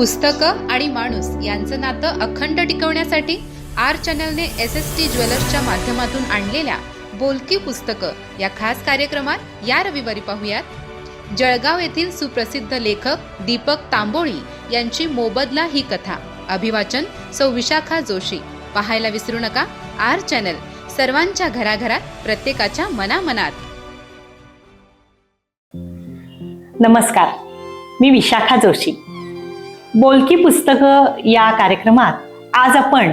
पुस्तकं आणि माणूस यांचं नातं अखंड टिकवण्यासाठी आर चॅनलने एस एस टी ज्वेलर्सच्या माध्यमातून आणलेल्या बोलकी पुस्तकं या खास कार्यक्रमात या रविवारी पाहूयात. जळगाव येथील सुप्रसिद्ध लेखक दीपक तांबोळी यांची मोबदला ही कथा. अभिवाचन सौ विशाखा जोशी. पाहायला विसरू नका आर चॅनल सर्वांच्या घराघरात प्रत्येकाच्या मनामनात. नमस्कार. मी विशाखा जोशी. बोलकी पुस्तकं या कार्यक्रमात आज आपण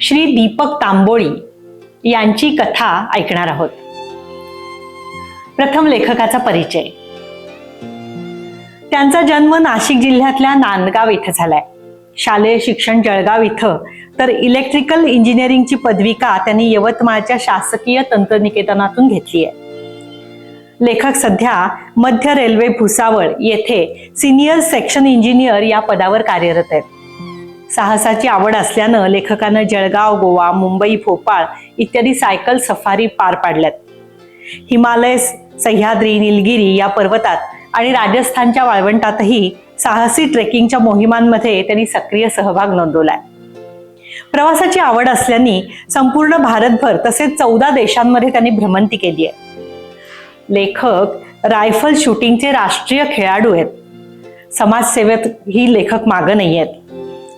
श्री दीपक तांबोळी यांची कथा ऐकणार आहोत. प्रथम लेखकाचा परिचय. त्यांचा जन्म नाशिक जिल्ह्यातल्या नांदगाव इथं झालाय. शालेय शिक्षण जळगाव इथं. तर इलेक्ट्रिकल इंजिनिअरिंगची पदविका त्यांनी यवतमाळच्या शासकीय तंत्रनिकेतनातून घेतली आहे लेखक सध्या मध्य रेल्वे भुसावळ येथे सिनियर सेक्शन इंजिनियर या पदावर कार्यरत आहेत. साहसाची आवड असल्यानं लेखकानं जळगाव गोवा मुंबई भोपाळ इत्यादी सायकल सफारी पार पाडल्यात. हिमालय सह्याद्री निलगिरी या पर्वतात आणि राजस्थानच्या वाळवंटातही साहसी ट्रेकिंगच्या मोहिमांमध्ये त्यांनी सक्रिय सहभाग नोंदवलाय. प्रवासाची आवड असल्याने संपूर्ण भारतभर तसेच चौदा देशांमध्ये त्यांनी भ्रमंती केली आहे लेखक रायफल शूटिंगचे राष्ट्रीय खेळाडू आहेत. समाजसेवेत ही लेखक मागं नाही आहेत.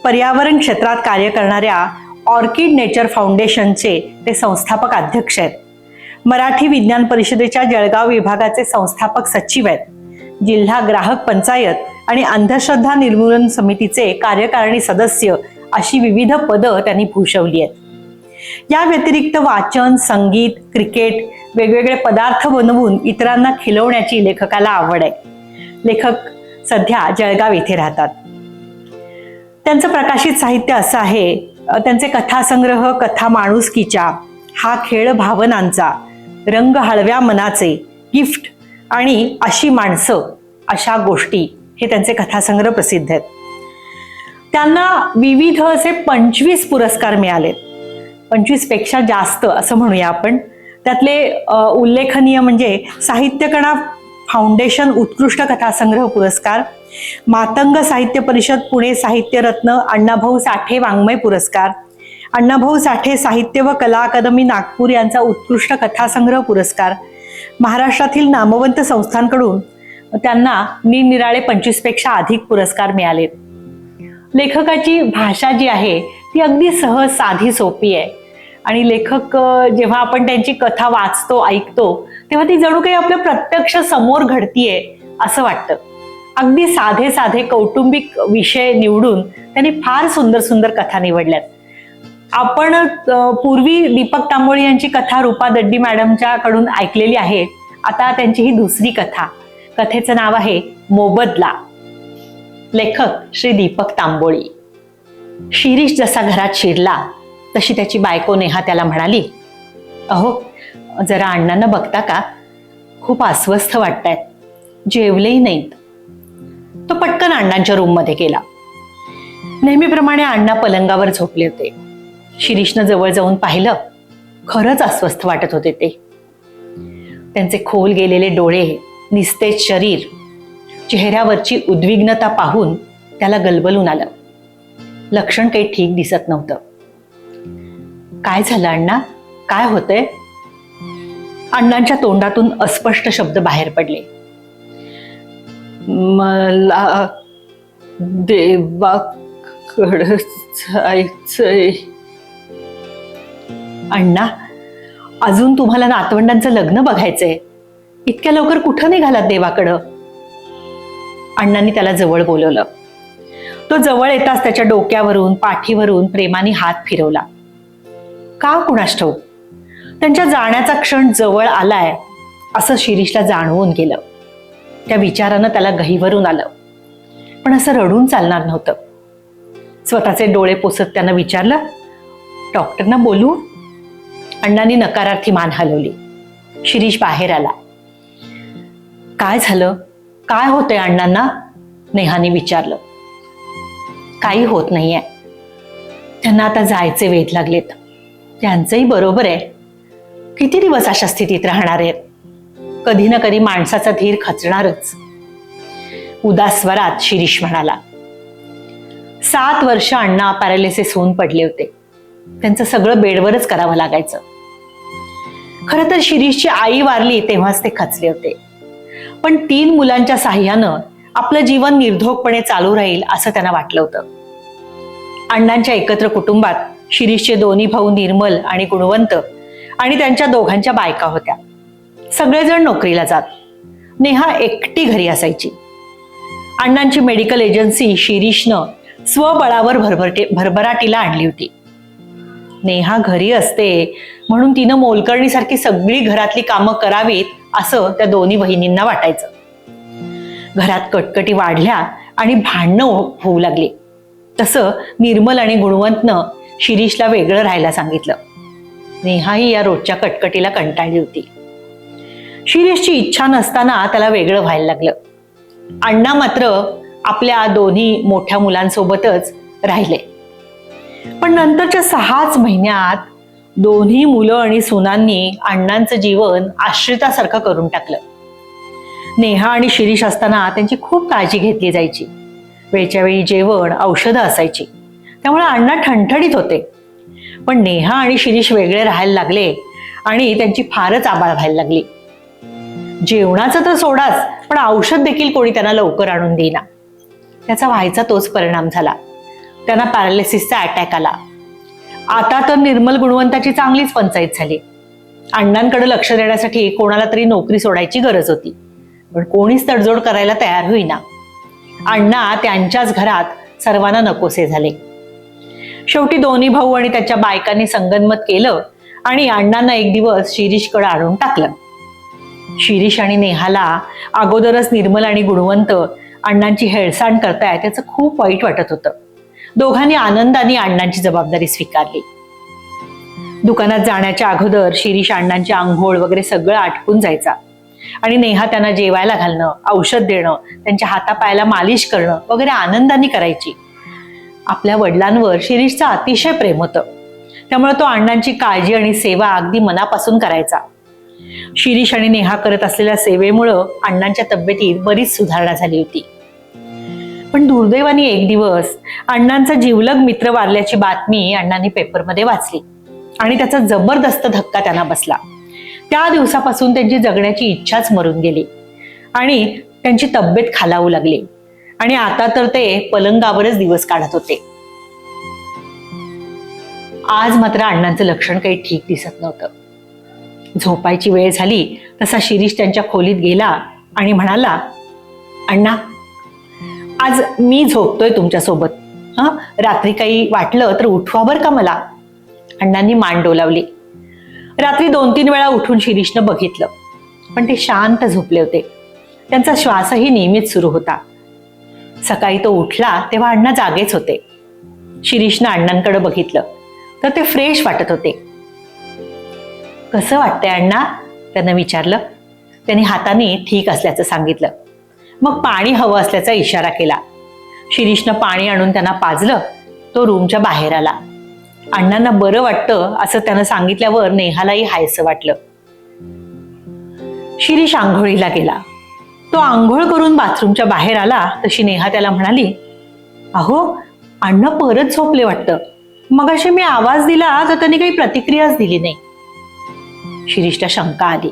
पर्यावरण क्षेत्रात कार्य करणाऱ्या ऑर्किड नेचर फाउंडेशनचे ते संस्थापक अध्यक्ष आहेत. मराठी विज्ञान परिषदेच्या जळगाव विभागाचे संस्थापक सचिव आहेत. जिल्हा ग्राहक पंचायत आणि अंधश्रद्धा निर्मूलन समितीचे कार्यकारिणी सदस्य अशी विविध पदं त्यांनी भूषवली आहेत. या व्यतिरिक्त वाचन संगीत क्रिकेट वेगवेगळे पदार्थ बनवून इतरांना खिलवण्याची लेखकाला आवड आहे. लेखक सध्या जळगाव इथे राहतात. त्यांचं प्रकाशित साहित्य असं आहे त्यांचे कथासंग्रह कथा माणुसकीच्या हा खेळ भावनांचा रंग हळव्या मनाचे गिफ्ट आणि अशी माणसं अशा गोष्टी हे त्यांचे कथासंग्रह प्रसिद्ध आहेत. त्यांना विविध असे पंचवीस पुरस्कार मिळालेत. पंचवीसपेक्षा जास्त असं म्हणूया आपण. त्यातले उल्लेखनीय म्हणजे साहित्यकणा फाउंडेशन उत्कृष्ट कथासंग्रह पुरस्कार मातंग साहित्य परिषद पुणे साहित्य रत्न अण्णाभाऊ साठे वाङ्मय पुरस्कार अण्णाभाऊ साठे साहित्य व कला अकादमी नागपूर यांचा उत्कृष्ट कथासंग्रह पुरस्कार महाराष्ट्रातील नामवंत संस्थांकडून त्यांना निरनिराळे पंचवीसपेक्षा अधिक पुरस्कार मिळालेत लेखकाची भाषा जी आहे ती अगदी सहज साधी सोपी आहे. आणि लेखक जेव्हा आपण त्यांची कथा वाचतो ऐकतो तेव्हा ती जणू काही आपल्या प्रत्यक्ष समोर घडतीये असं वाटतं. अगदी साधे साधे कौटुंबिक विषय निवडून त्यांनी फार सुंदर सुंदर कथा निवडल्यात. आपण पूर्वी दीपक तांबोळी यांची कथा रूपा दड्डी मॅडमच्या कडून ऐकलेली आहे. आता त्यांची ही दुसरी कथा. कथेचं नाव आहे मोबदला. लेखक श्री दीपक तांबोळी. शिरीष जसा घरात शिरला तशी त्याची बायको नेहा त्याला म्हणाली अहो जरा अण्णांना बघता का? खूप अस्वस्थ वाटतायत जेवलेही नाहीत. तो पटकन अण्णांच्या रूममध्ये गेला. नेहमीप्रमाणे अण्णा पलंगावर झोपले होते. शिरीषनं जवळ जाऊन पाहिलं खरंच अस्वस्थ वाटत होते ते. त्यांचे खोल गेलेले डोळे निस्तेज शरीर चेहऱ्यावरची उद्विग्नता पाहून त्याला गलबलून आलं. लक्षण काही ठीक दिसत नव्हतं. काय झालं अण्णा? काय होतंय? अण्णांच्या तोंडातून अस्पष्ट शब्द बाहेर पडले. मला देवाकडं जायचंय. अण्णा अजून तुम्हाला नातवंडांचं लग्न बघायचंय. इतक्या लवकर कुठं निघालात देवाकडं? अण्णांनी त्याला जवळ बोलवलं. तो जवळ येताच त्याच्या डोक्यावरून पाठीवरून प्रेमाने हात फिरवला. का कुणास ठाऊक? त्यांच्या जाण्याचा क्षण जवळ आलाय असं शिरीषला जाणवून गेलं. त्या विचारानं त्याला गहीवरून आलं. पण असं रडून चालणार नव्हतं. स्वतःचे डोळे पोसत त्यानं विचारलं डॉक्टरना बोलू? अण्णांनी नकारार्थी मान हलवली. शिरीष बाहेर आला. काय झालं? काय होतंय अण्णांना? नेहाने विचारलं. काही होत नाहीये. त्यांना आता जायचे वेध लागलेत. त्यांचंही बरोबर आहे. किती दिवस अशा स्थितीत राहणार आहेत? कधी ना कधी माणसाचा धीर खचणारच. उदास स्वरात शिरीष म्हणाला सात वर्ष अण्णा पॅरालिसिस होऊन पडले होते. त्यांचं सगळं बेडवरच करावं लागायचं. खरं तर शिरीषची आई वारली तेव्हाच ते खचले होते. पण तीन मुलांच्या साह्यानं आपलं जीवन निर्धोकपणे चालू राहील असं त्यांना वाटलं होतं. अण्णांच्या एकत्र कुटुंबात शिरीषचे दोन्ही भाऊ निर्मल आणि गुणवंत आणि त्यांच्या दोघांच्या बायका होत्या. सगळेजण नोकरीला जात. नेहा एकटी घरी असायची. अण्णांची मेडिकल एजन्सी शिरीषनं स्वबळावर भरभरटे भरभराटीला आणली होती. नेहा घरी असते म्हणून तिनं मोलकर्णीसारखी सगळी घरातली कामं करावीत असं त्या दोन्ही बहिणींना वाटायचं. घरात कटकटी वाढल्या आणि भांडणं होऊ लागली. तसं निर्मल आणि गुणवंतनं शिरीषला वेगळं राहायला सांगितलं. नेहाही या रोजच्या कटकटीला कंटाळली होती. शिरीषची इच्छा नसताना त्याला वेगळं व्हायला लागलं. अण्णा मात्र आपल्या दोन्ही मोठ्या मुलांसोबतच राहिले. पण नंतरच्या सहाच महिन्यात दोन्ही मुलं आणि सुनांनी अण्णांचं जीवन आश्रितासारखं करून टाकलं. नेहा आणि शिरीष असताना त्यांची खूप काळजी घेतली जायची. वेळच्या वेळी जेवण औषधं असायची. त्यामुळे अण्णा ठणठणीत होते. पण नेहा आणि शिरीष वेगळे राहायला लागले आणि त्यांची फारच आबाळ व्हायला लागली. जेवणाचं तर सोडाच पण औषध देखील कोणी त्यांना लवकर आणून देईना. त्याचा व्हायचा तोच परिणाम झाला. त्यांना पॅरालिसिसचा अटॅक आला. आता तर निर्मल गुणवंताची चांगलीच पंचायत झाली. अण्णांकडे लक्ष देण्यासाठी कोणाला तरी नोकरी सोडायची गरज होती. पण कोणीच तडजोड करायला तयार होईना. अण्णा त्यांच्याच घरात सर्वांना नकोसे झाले. शेवटी दोन्ही भाऊ आणि त्याच्या बायकांनी संगनमत केलं आणि अण्णांना एक दिवस शिरीषकडे आणून टाकलं. शिरीष आणि नेहाला अगोदरच निर्मल आणि गुणवंत अण्णांची हेळसांड करताय त्याचं खूप वाईट वाटत होतं. दोघांनी आनंदाने अण्णांची जबाबदारी स्वीकारली. दुकानात जाण्याच्या अगोदर शिरीष अण्णांची आंघोळ वगैरे सगळं आटपून जायचा. आणि नेहा त्यांना जेवायला घालणं औषध देणं त्यांच्या हातापायाला मालिश करणं वगैरे आनंदाने करायची. आपल्या वडिलांवर शिरीषचं अतिशय प्रेम होतं. त्यामुळे तो अण्णांची काळजी आणि सेवा अगदी मनापासून करायचा. शिरीष आणि नेहा करत असलेल्या सेवेमुळं अण्णांच्या तब्येतीत बरीच सुधारणा झाली होती. पण दुर्दैवाने एक दिवस अण्णांचा जिवलग मित्र वारल्याची बातमी अण्णांनी पेपरमध्ये वाचली आणि त्याचा जबरदस्त धक्का त्यांना बसला. त्या दिवसापासून त्यांची जगण्याची इच्छाच मरून गेली आणि त्यांची तब्येत खालावू लागली. आणि आता तर ते पलंगावरच दिवस काढत होते. आज मात्र अण्णांचं लक्षण काही ठीक दिसत नव्हतं. झोपायची वेळ झाली तसा शिरीष त्यांच्या खोलीत गेला आणि म्हणाला अण्णा आज मी झोपतोय तुमच्यासोबत. हा? रात्री काही वाटलं तर उठवा बर का मला. अण्णांनी मान डोलावली. रात्री दोन तीन वेळा उठून शिरीषनं बघितलं पण ते शांत झोपले होते. त्यांचा श्वासही नेहमीच सुरू होता. सकाळी तो उठला तेव्हा अण्णा जागेच होते. शिरीषनं अण्णांकडे बघितलं तर ते फ्रेश वाटत होते. कसं वाटतंय अण्णा? त्यानं विचारलं. त्यांनी हाताने ठीक असल्याचं सांगितलं. मग पाणी हवं असल्याचा इशारा केला. शिरीषनं पाणी आणून त्यांना पाजलं तो रूमच्या बाहेर आला. अण्णांना बरं वाटतं असं त्यानं सांगितल्यावर नेहालाही हायसं वाटलं. शिरीष आंघोळीला गेला. तो आंघोळ करून बाथरूमच्या बाहेर आला तशी नेहा त्याला म्हणाली अहो अण्णा परत झोपले वाटतं. मग असे मी आवाज दिला तर त्यांनी काही प्रतिक्रियाच दिली नाही. शिरीषला शंका आली.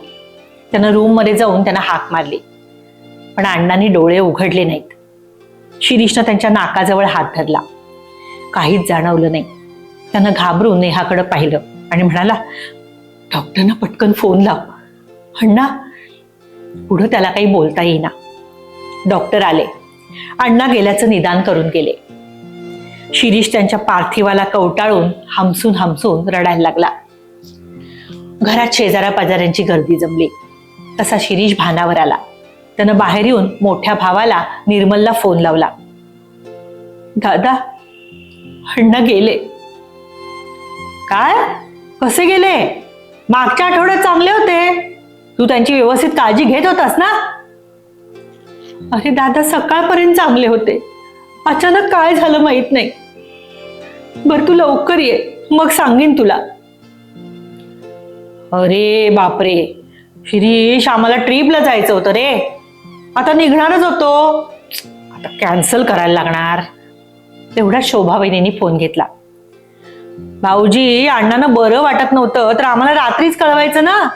त्यानं रूममध्ये जाऊन त्यांना हाक मारली. पण अण्णांनी डोळे उघडले नाहीत. शिरीषनं त्यांच्या नाकाजवळ हात धरला. काहीच जाणवलं नाही. त्यानं घाबरून नेहाकडे पाहिलं आणि म्हणाला डॉक्टरना पटकन फोन लाव. अण्णा पुढं त्याला काही बोलता येईना. डॉक्टर आले. अण्णा गेल्याचं निदान करून गेले. शिरीष त्यांच्या पार्थिवाला कवटाळून हमसून हमसून रडायला लागला. घरात शेजाऱ्या पाजाऱ्यांची गर्दी जमली. तसा शिरीष भानावर आला. त्यानं बाहेर येऊन मोठ्या भावाला निर्मलला फोन लावला. दादा अण्णा गेले. काय? कसे गेले? मागच्या आठवड्यात चांगले होते. तू त्यांची व्यवस्थित काळजी घेत होतास ना? अरे दादा सकाळपर्यंत चांगले होते. अचानक काय झालं माहीत नाही. बर तू लवकर ये. मग सांगेन तुला. अरे बापरे. शिरीष आम्हाला ट्रिपला जायचं होतं रे. आता निघणारच होतो. आता कॅन्सल करायला लागणार. तेवढ्या शोभावहिनींनी फोन घेतला. भाऊजी अण्णांना बरं वाटत नव्हतं तर आम्हाला रात्रीच कळवायचं ना?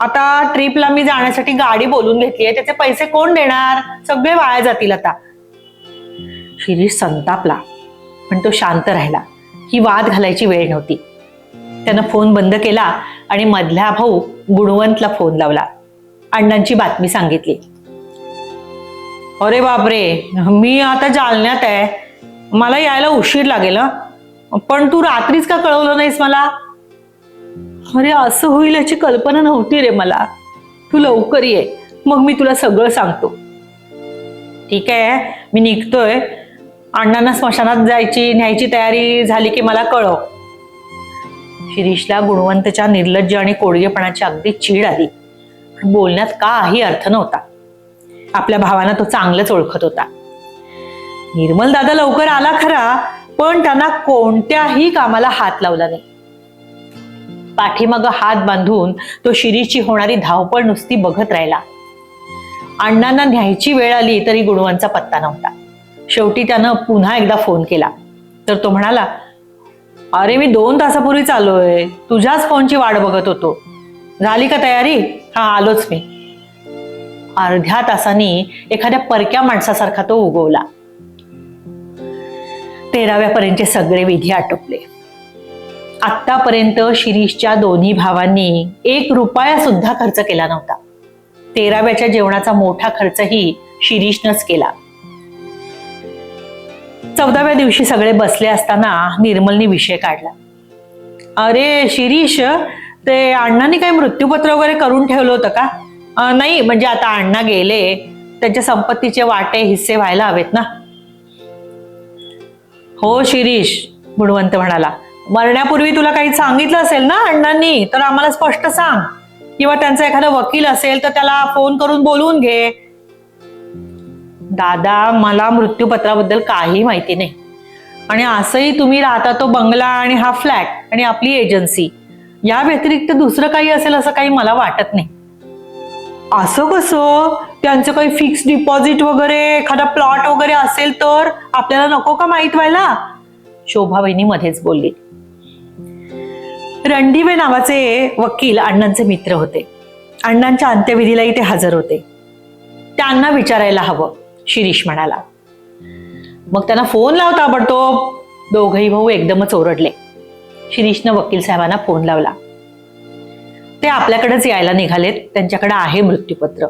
आता ट्रिपला मी जाण्यासाठी गाडी बोलून घेतलीये त्याचे पैसे कोण देणार? सगळे वाया जातील आता. शिरीष संतापला पण तो शांत राहिला. ही वाद घालायची वेळ नव्हती. त्यानं फोन बंद केला आणि मधल्या भाऊ गुणवंतला फोन लावला. अण्णांची बातमी सांगितली. अरे बापरे मी आता जालन्यात आहे. मला यायला उशीर लागेल पण तू रात्रीच का कळवलं नाहीस मला? अरे असं होईल याची कल्पना नव्हती रे मला. तू लवकर ये मग मी तुला सगळं सांगतो. ठीक आहे मी निघतोय. अण्णांना स्मशानात जायची न्यायची तयारी झाली की मला कळव. शिरीषला गुणवंतच्या निर्लज्ज आणि कोडगेपणाची अगदी चीड आली. बोलण्यात काही अर्थ नव्हता. आपल्या भावांना तो चांगलंच ओळखत होता. निर्मल दादा लवकर आला खरा पण त्यांना कोणत्याही कामाला हात लावला नाही. पाठीमाग हात बांधून तो शिरीची होणारी धावपळ नुसती बघत राहिला. अण्णांना न्यायची वेळ आली तरी गुणवांचा पत्ता नव्हता. शेवटी त्यानं पुन्हा एकदा फोन केला. तर तो म्हणाला अरे मी दोन तासापूर्वी चालोय तुझ्याच फोनची वाट बघत होतो. झाली का तयारी? हा आलोच मी. अर्ध्या तासांनी एखाद्या परक्या माणसासारखा तो उगवला. तेराव्यापर्यंतचे सगळे विधी आटोपले. आतापर्यंत शिरीषच्या दोन्ही भावांनी एक रुपया सुद्धा खर्च केला नव्हता. तेराव्याच्या जेवणाचा मोठा खर्चही शिरीषनंच केला. चौदाव्या दिवशी सगळे बसले असताना निर्मलने विषय काढला. अरे शिरीष ते अण्णांनी काही मृत्यूपत्र वगैरे करून ठेवलं होतं का? नाही म्हणजे आता अण्णा गेले त्यांच्या संपत्तीचे वाटे हिस्से व्हायला हवेत ना? हो शिरीष गुणवंत म्हणाला. मरण्यापूर्वी तुला काही सांगितलं असेल ना अण्णांनी तर आम्हाला स्पष्ट सांग. किंवा त्यांचा एखादा वकील असेल तर त्याला फोन करून बोलवून घे. दादा मला मृत्यूपत्राबद्दल काही माहिती नाही. आणि असंही तुम्ही राहता तो बंगला आणि हा फ्लॅट आणि आपली एजन्सी. या व्यतिरिक्त दुसरं काही असेल असं काही मला वाटत नाही. असं कसं? त्यांचं काही फिक्स डिपॉझिट वगैरे एखादा प्लॉट वगैरे असेल तर आपल्याला नको का माहीत व्हायला? शोभाबाईंनी मध्येच बोलली. रणदिवे नावाचे वकील अण्णांचे मित्र होते. अण्णांच्या अंत्यविधीलाही ते हजर होते. त्यांना विचारायला हवं शिरीष म्हणाला. मग त्यांना फोन लावता ताबडतोब दोघही भाऊ एकदमच ओरडले. शिरीषनं वकील साहेबांना फोन लावला. ते आपल्याकडेच यायला निघालेत. त्यांच्याकडे आहे मृत्यूपत्र.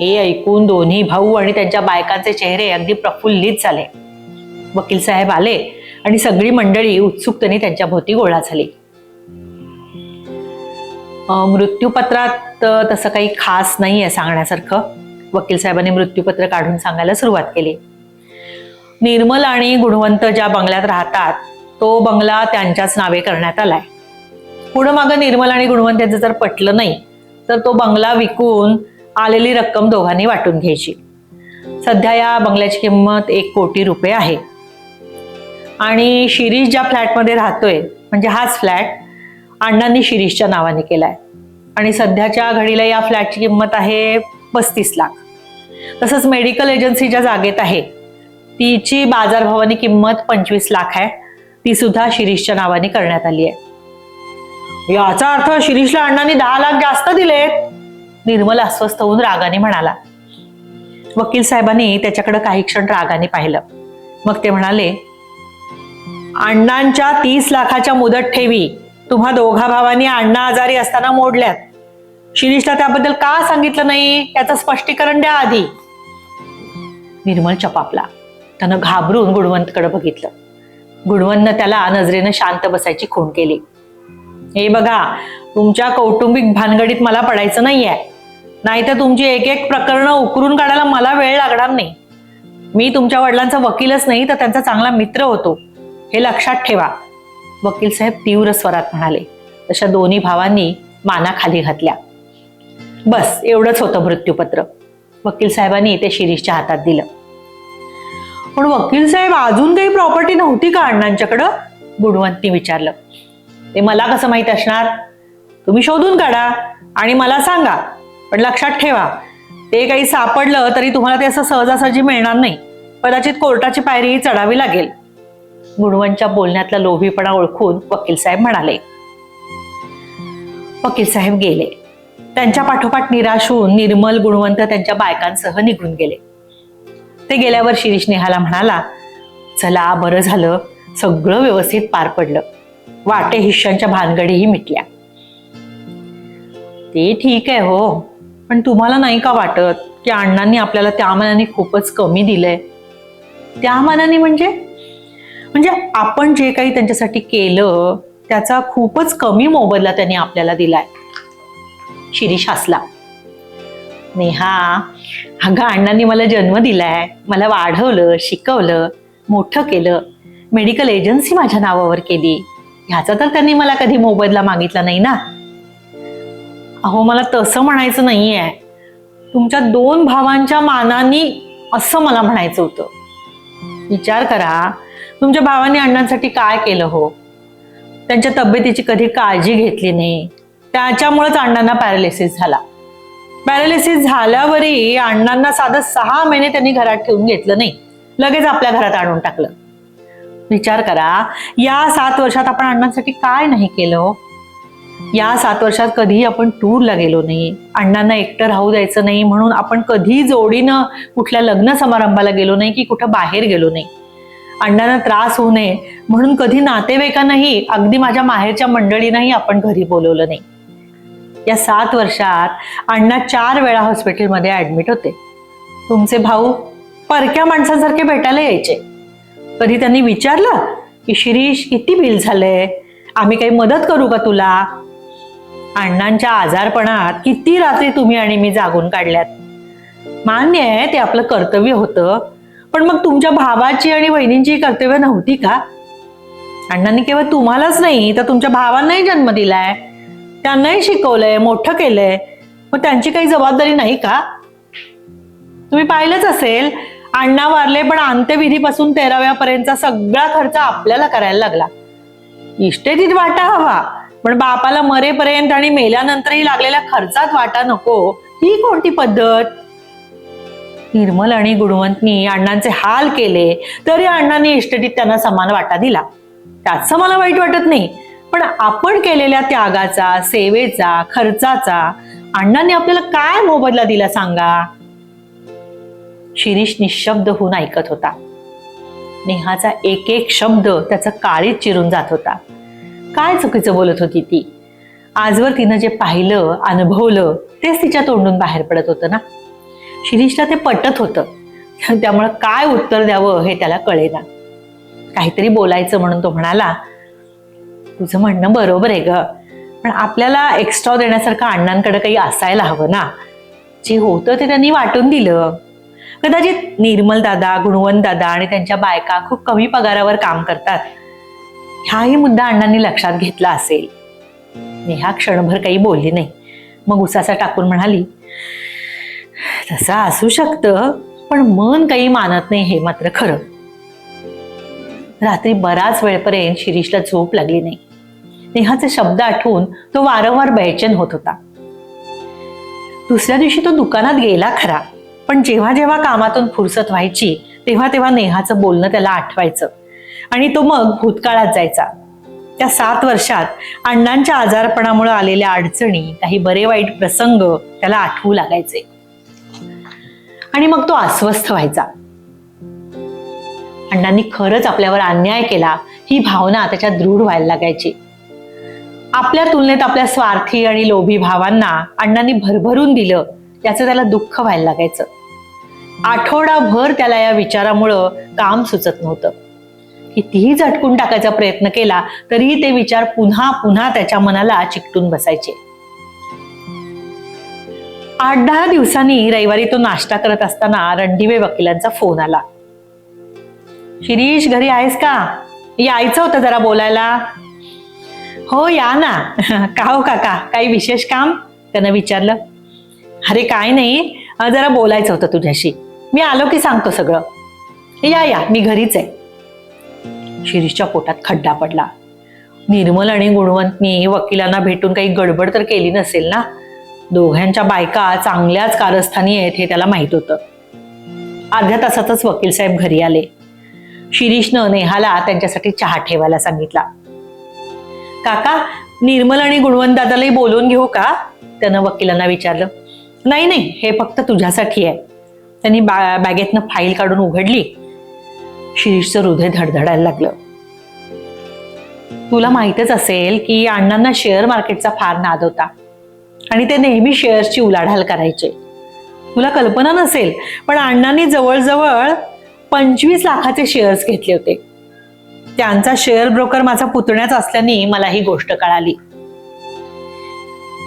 हे ऐकून दोन्ही भाऊ आणि त्यांच्या बायकांचे चेहरे अगदी प्रफुल्लित झाले. वकील साहेब आले. आणि सगळी मंडळी उत्सुकतेने त्यांच्या भोवती गोळा झाली. मृत्यूपत्रात तसं काही खास नाही आहे सांगण्यासारखं. वकील साहेबांनी मृत्यूपत्र काढून सांगायला सुरुवात केली. निर्मल आणि गुणवंत ज्या बंगल्यात राहतात तो बंगला त्यांच्याच नावे करण्यात आलाय. पुढं मागं निर्मल आणि गुणवंत यांचं जर पटलं नाही तर तो बंगला विकून आलेली रक्कम दोघांनी वाटून घ्यायची. सध्या या बंगल्याची किंमत एक कोटी रुपये आहे. आणि शिरीष ज्या फ्लॅटमध्ये राहतोय म्हणजे हाच फ्लॅट अण्णांनी शिरीषच्या नावाने केलाय. आणि सध्याच्या घडीला या फ्लॅटची किंमत आहे पस्तीस लाख. तसंच मेडिकल एजन्सी ज्या जागेत आहे तिची बाजारभावानी किंमत पंचवीस लाख आहे. ती सुद्धा शिरीषच्या नावाने करण्यात आली आहे. याचा अर्थ शिरीषला अण्णांनी दहा लाख जास्त दिलेत. निर्मल अस्वस्थ होऊन रागाने म्हणाला वकील साहेबांनी त्याच्याकडे काही क्षण रागाने पाहिलं. मग ते म्हणाले अण्णांच्या तीस लाखाच्या मुदत ठेवी. तुम्हा दोघा भावांनी अण्णा आजारी असताना मोडल्यात. शिरीषला त्याबद्दल का सांगितलं नाही? याचं स्पष्टीकरण द्या आधी. निर्मल चपापला. त्यानं घाबरून गुणवंतकडे बघितलं. गुणवंतनं त्याला नजरेनं शांत बसायची खूण केली. हे बघा तुमच्या कौटुंबिक भानगडीत मला पडायचं नाहीये. नाहीतर तुमची एक एक प्रकरणं उकरून काढायला मला वेळ लागणार नाही. मी तुमच्या वडिलांचा वकीलच नाही तर त्यांचा चांगला मित्र होतो. हे लक्षात ठेवा. वकील साहेब तीव्र स्वरात म्हणाले. तशा दोन्ही भावांनी माना खाली घातल्या. बस एवढंच होतं मृत्यूपत्र. वकील साहेबांनी ते शिरीषच्या हातात दिलं. पण वकील साहेब अजून काही प्रॉपर्टी नव्हती का अण्णांच्याकडं? गुणवंतनी विचारलं. ते मला कसं माहीत असणार? तुम्ही शोधून काढा आणि मला सांगा. पण लक्षात ठेवा ते काही सापडलं तरी तुम्हाला ते असं सहजासहजी मिळणार नाही. कदाचित कोर्टाची पायरीही चढावी लागेल. गुणवंतच्या बोलण्यातला लोभीपणा ओळखून वकील साहेब म्हणाले. वकील साहेब गेले. त्यांच्या पाठोपाठ निराश होऊन निर्मल गुणवंत त्यांच्या बायकांसह निघून गेले. ते गेल्यावर शिरीष नेहाला म्हणाला चला बरं झालं. सगळं व्यवस्थित पार पडलं. वाटे हिश्यांच्या भानगडीही मिटल्या. ते ठीक आहे हो पण तुम्हाला नाही का वाटत की अण्णांनी आपल्याला त्या मानाने खूपच कमी दिलंय? त्या मानाने म्हणजे? म्हणजे आपण जे काही त्यांच्यासाठी केलं त्याचा खूपच कमी मोबदला त्यांनी आपल्याला दिलाय. शिरीष हसला. नेहा अगं अण्णांनी मला जन्म दिलाय. मला वाढवलं शिकवलं मोठं केलं. मेडिकल एजन्सी माझ्या नावावर केली. ह्याचा तर त्यांनी मला कधी मोबदला मागितला नाही ना? अहो मला तसं म्हणायचं नाहीये. तुमच्या दोन भावांच्या मानाने असं मला म्हणायचं होतं. विचार करा. तुमच्या भावांनी अण्णांसाठी काय केलं हो? त्यांच्या तब्येतीची कधी काळजी घेतली नाही. त्याच्यामुळेच अण्णांना पॅरालिसिस झाला. पॅरालिसिस झाल्यावरही अण्णांना साधं सहा महिने त्यांनी घरात ठेवून घेतलं नाही. लगेच आपल्या घरात आणून टाकलं. विचार करा या सात वर्षात आपण अण्णांसाठी काय नाही केलं हो? या सात वर्षात कधीही आपण टूरला गेलो नाही. अण्णांना एकटं राहू द्यायचं नाही म्हणून आपण कधी जोडीनं कुठल्या लग्न समारंभाला गेलो नाही की कुठं बाहेर गेलो नाही. अण्णांना त्रास होऊ नये. म्हणून कधी नातेवाईकांनाही अगदी माझ्या माहेरच्या मंडळींनाही आपण घरी बोलवलं नाही. या सात वर्षात अण्णा चार वेळा हॉस्पिटलमध्ये ऍडमिट होते. तुमचे भाऊ परक्या माणसांसारखे भेटायला यायचे. कधी त्यांनी विचारलं की शिरीष किती बिल झालंय? आम्ही काही मदत करू का तुला? अण्णांच्या आजारपणात किती रात्री तुम्ही आणि मी जागून काढल्यात. मान्य आहे ते आपलं कर्तव्य होतं. पण मग तुमच्या भावाची आणि बहिणींची कर्तव्य नव्हती का? अण्णांनी केवळ तुम्हालाच नाही तर तुमच्या भावांनाही जन्म दिलाय. त्यांनाही शिकवलंय मोठं केलंय. मग त्यांची काही जबाबदारी नाही का? तुम्ही पाहिलंच असेल अण्णा वारले पण अंत्यविधीपासून तेराव्यापर्यंतचा सगळा खर्च आपल्याला करायला लागला. इष्टेतीत वाटा हवा पण बापाला मरेपर्यंत आणि मेल्यानंतरही लागलेल्या खर्चात वाटा नको. ही कोणती पद्धत? निर्मल आणि गुणवंतनी अण्णांचे हाल केले तरी अण्णांनी इष्टेटीत त्यांना समान वाटा दिला. त्याचं मला वाईट वाटत नाही पण आपण केलेल्या त्यागाचा सेवेचा खर्चाचा अण्णांनी आपल्याला काय मोबदला दिला सांगा? शिरीष निशब्द होऊन ऐकत होता. नेहाचा एक एक शब्द त्याचं काळीत चिरून जात होता. काय चुकीचं बोलत होती ती? आजवर तिनं जे पाहिलं अनुभवलं तेच तिच्या तोंडून बाहेर पडत होतं ना? शिरीषला ते पटत होतं. त्यामुळं काय उत्तर द्यावं हे त्याला कळेना. काहीतरी बोलायचं म्हणून तो म्हणाला तुझं म्हणणं बरोबर आहे ग पण आपल्याला एक्स्ट्रा देण्यासारखं अण्णांकडे काही असायला हवं ना. जे होतं ते त्यांनी वाटून दिलं. कदाचित निर्मल दादा गुणवंत दादा आणि त्यांच्या बायका खूप कमी पगारावर काम करतात. ह्याही मुद्दा अण्णांनी लक्षात घेतला असेल. नेहा क्षणभर काही बोलली नाही. मग उसासा टाकून म्हणाली तसं असू शकतं पण मन काही मानत नाही हे मात्र खरं. रात्री बराच वेळपर्यंत शिरीषला झोप लागली नाही. नेहाचे शब्द आठवून तो वारंवार बेचैन होत होता. दुसऱ्या दिवशी तो दुकानात गेला खरा पण जेव्हा जेव्हा कामातून फुरसत व्हायची तेव्हा तेव्हा नेहाचं बोलणं त्याला आठवायचं आणि तो मग भूतकाळात जायचा. त्या सात वर्षात अण्णांच्या आजारपणामुळे आलेल्या अडचणी काही बरे वाईट प्रसंग त्याला आठवू लागायचे. आणि मग तो अस्वस्थ व्हायचा. अण्णांनी खरंच आपल्यावर अन्याय केला ही भावना त्याच्या दृढ व्हायला लागायची. आपल्या तुलनेत आपल्या स्वार्थी आणि लोभी भावांना अण्णांनी भरभरून दिलं याचं त्याला दुःख व्हायला लागायचं. आठवडाभर त्याला या विचारामुळं काम सुचत नव्हतं. कितीही झटकून टाकायचा प्रयत्न केला तरीही ते विचार पुन्हा पुन्हा त्याच्या मनाला चिकटून बसायचे. आठ दहा दिवसांनी रविवारी तो नाश्ता करत असताना रणदिवे वकिलांचा फोन आला. शिरीष घरी आहेस का? यायचं होतं जरा बोलायला. हो या ना. का हो काका? काही विशेष काम? त्यानं विचारलं. अरे काय नाही. जरा बोलायचं होतं तुझ्याशी. मी आलो की सांगतो सगळं. या या. मी घरीच आहे. शिरीषच्या पोटात खड्डा पडला. निर्मल आणि गुणवंतनी वकिलांना भेटून काही गडबड तर केली नसेल ना? दोघांच्या बायका चांगल्याच कारस्थानी आहेत हे त्याला माहीत होतं. अर्ध्या तासातच वकील साहेब घरी आले. शिरीषनं नेहाला त्यांच्यासाठी चहा ठेवायला सांगितला. काका निर्मल आणि गुणवंत दादालाही बोलवून घेऊ का? त्यानं वकिलांना विचारलं. नाही नाही हे फक्त तुझ्यासाठी आहे. त्यांनी बा बॅगेतनं फाईल काढून उघडली. शिरीषचं हृदय धडधडायला लागलं. तुला माहितच असेल की अण्णांना शेअर मार्केटचा फार नाद होता. आणि ते नेहमी शेअर्सची उलाढाल करायचे. तुला कल्पना नसेल पण अण्णांनी जवळजवळ पंचवीस लाखाचे शेअर्स घेतले होते. त्यांचा शेअर ब्रोकर माझा पुतण्याच असल्याने मला ही गोष्ट कळाली.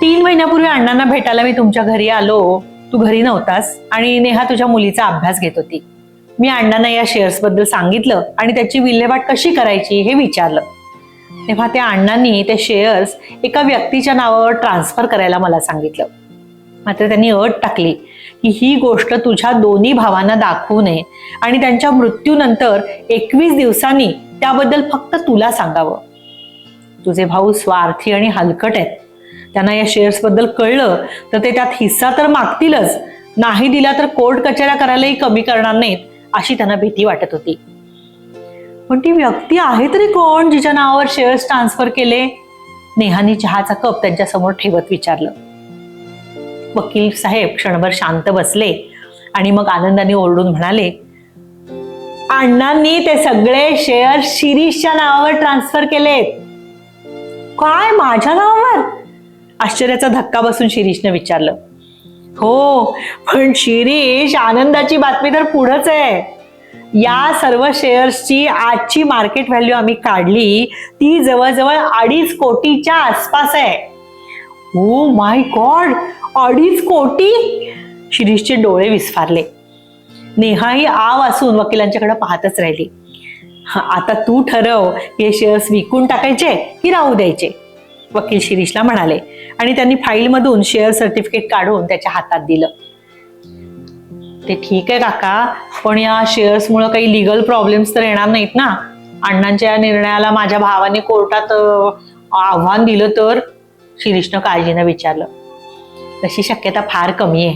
तीन महिन्यापूर्वी अण्णांना भेटायला मी तुमच्या घरी आलो. तू घरी नव्हतास आणि नेहा तुझ्या मुलीचा अभ्यास घेत होती. मी अण्णांना या शेअर्सबद्दल सांगितलं आणि त्याची विल्हेवाट कशी करायची हे विचारलं. तेव्हा त्या अण्णांनी ते शेअर्स एका व्यक्तीच्या नावावर ट्रान्सफर करायला मला सांगितलं. मात्र त्यांनी अट टाकली की ही गोष्ट तुझ्या दोन्ही भावांना दाखवू नये आणि त्यांच्या मृत्यूनंतर एकवीस दिवसांनी त्याबद्दल फक्त तुला सांगावं. तुझे भाऊ स्वार्थी आणि हलकट आहेत. त्यांना या शेअर्सबद्दल कळलं तर ते त्यात हिस्सा तर मागतीलच. नाही दिला तर कोर्ट कचेऱ्या करायलाही कमी करणार नाहीत अशी त्यांना भीती वाटत होती. पण ती व्यक्ती आहे तरी कोण जिच्या नावावर शेअर्स ट्रान्सफर केले? नेहानी चहाचा कप त्यांच्यासमोर ठेवत विचारलं. वकील साहेब क्षणभर शांत बसले आणि मग आनंदाने ओरडून म्हणाले अण्णांनी ते सगळे शेअर शिरीषच्या नावावर ट्रान्सफर केलेत. काय? माझ्या नावावर? आश्चर्याचा धक्का बसून शिरीषने विचारलं. हो पण शिरीष आनंदाची बातमी तर पुढंच आहे. या सर्व शेअर्सची आजची मार्केट व्हॅल्यू आम्ही काढली ती जवळजवळ अडीच कोटीच्या आसपास आहे. ओ माय गॉड अडीच कोटी? शिरीषचे डोळे विस्फारले. नेहाही आव असून वकिलांच्याकडे पाहतच राहिली. आता तू ठरव हे शेअर्स विकून टाकायचे की राहू द्यायचे? वकील शिरीषला म्हणाले आणि त्यांनी फाईलमधून शेअर सर्टिफिकेट काढून त्याच्या हातात दिलं. ते ठीक आहे काका. पण या शेअर्समुळे काही लिगल प्रॉब्लेम्स तर येणार नाहीत ना. अण्णांच्या या निर्णयाला माझ्या भावाने कोर्टात आव्हान दिलं तर शिरीषनं काळजीनं विचारलं. तशी शक्यता फार कमी आहे.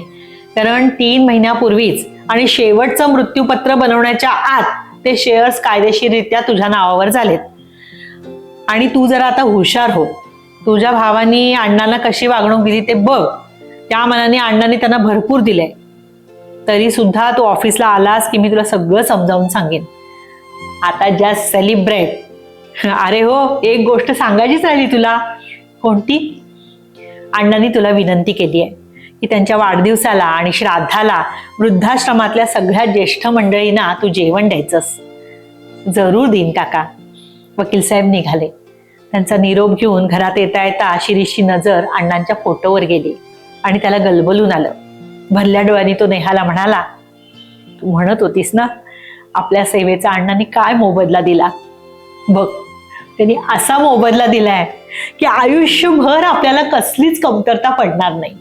कारण तीन महिन्यापूर्वीच आणि शेवटचं मृत्यूपत्र बनवण्याच्या आत ते शेअर्स कायदेशीररित्या तुझ्या नावावर झालेत. आणि तू जरा आता हुशार हो. तुझ्या भावानी अण्णांना कशी वागणूक दिली ते बघ. त्या मनाने अण्णांनी त्यांना भरपूर दिलंय. तरी सुद्धा तू ऑफिसला आलास की मी तुला सगळं समजावून सांगेन. आता जस्ट सेलिब्रेट अरे हो एक गोष्ट सांगायचीच राहिली तुला. कोणती? अण्णांनी तुला विनंती केली आहे की त्यांच्या वाढदिवसाला आणि श्राद्धाला वृद्धाश्रमातल्या सगळ्या ज्येष्ठ मंडळींना तू जेवण द्यायचंस. जरूर देईन काका. वकील साहेब निघाले. त्यांचा निरोप घेऊन घरात येता येता शिरीषची नजर अण्णांच्या फोटोवर गेली आणि त्याला गलबलून आलं. भरल्या डोळ्यांनी तो नेहाला म्हणाला तू म्हणत होतीस ना आपल्या सेवेचा अण्णांनी काय मोबदला दिला? बघ त्यांनी असा मोबदला दिलाय की आयुष्यभर आपल्याला कसलीच कमतरता पडणार नाही.